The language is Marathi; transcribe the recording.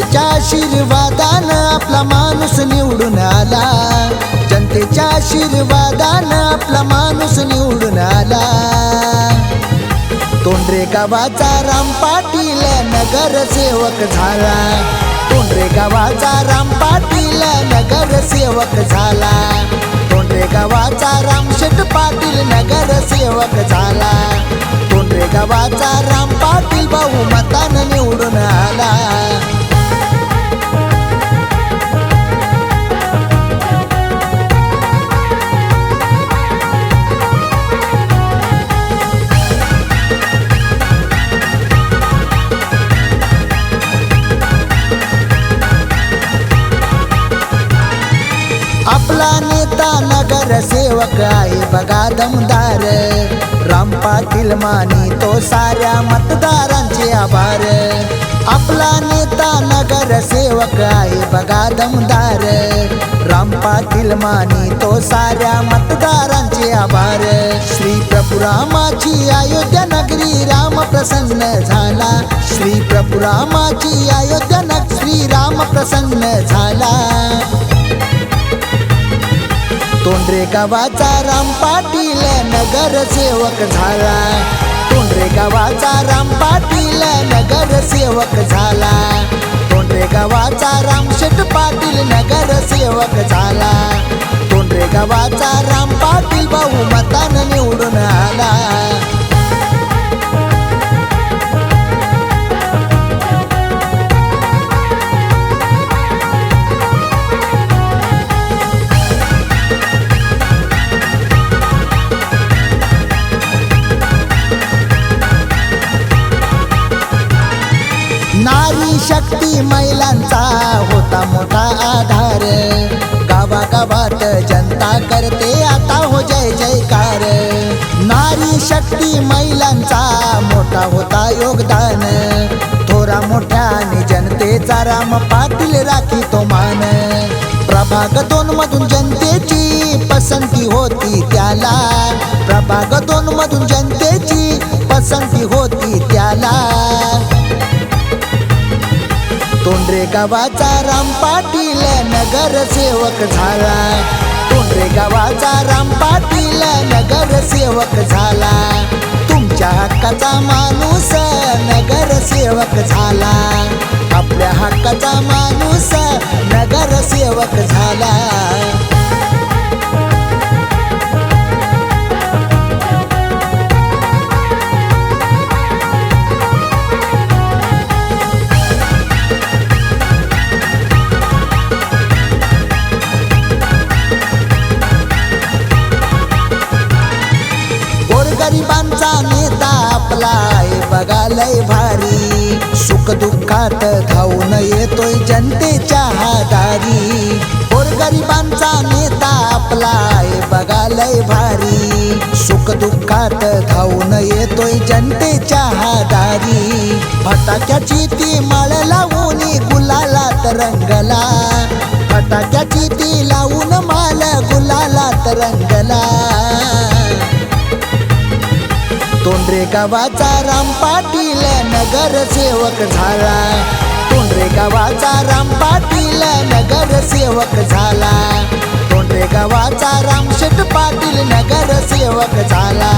जनतेच्या आशीर्वादानं आपला माणूस निवडून आला. जनतेच्या आशीर्वादानं आपला माणूस निवडून आला. तोंडरे गावाचा राम पाटील नगरसेवक झाला. तोंडरे गावाचा राम पाटील नगरसेवक झाला. तोंडरे गावाचा रामशेठ पाटील नगरसेवक झाला. तोंडरे गावाचा राम पाटील बहुमत नगरसेवक आहे बघा दमदार. राम पाटील मानी तो साऱ्या मतदारांचे आभार. आपला नेता नगरसेवक आहे बघा दमदार. राम पाटील मानी तो साऱ्या मतदारांचे आभार. श्री प्रभू रामाची अयोध्या नगरी राम प्रसन्न झाला. श्री प्रभू रामाची अयोध्या नगरी श्री राम प्रसन्न झाला. तोंडरे गावाचा राम पाटील नगरसेवक झाला. तोंडरे गावाचा राम पाटील नगरसेवक झाला. तोंडरे गावाचा रामशेठ पाटील नगरसेवक झाला. तोंडरे गावाचा नारी शक्ती महिलांचा होता मोठा आधार. गावागावात जनता करते आता हो जय जयकार. नारी शक्ती महिलांचा मोठा होता योगदान. थोरा मोठ्या आणि जनतेचा राम पाटील राखी तो मान. प्रभाग दोन मधून जनतेची पसंती होती त्याला. प्रभाग दोन मधून गावाचा राम पाटील नगरसेवक झाला तोंडरे गावाचा राम पाटील नगरसेवक झाला तुमच्या हक्काचा माणूस नगरसेवक झाला आपल्या हक्काचा माणूस नगरसेवक झाला आपलाय बघालय बघा लय भारी. सुख दुःखात धावून येतोय जनतेच्या हादारी. गोरगरिबांचा नेता आपलाय बघालय बघा लय भारी. सुख दुःखात धावून येतोय जनतेच्या हादारी. फटाक्याची ती माळ लावून गुलालात रंगला. फटाक्याची ती लावून माल गुलालात रंगला. तोंडरे गावाचा राम पाटील नगरसेवक झाला तोंडरे गावाचा राम पाटील नगरसेवक झाला तोंडरे गावाचा रामशेठ पाटील नगरसेवक झाला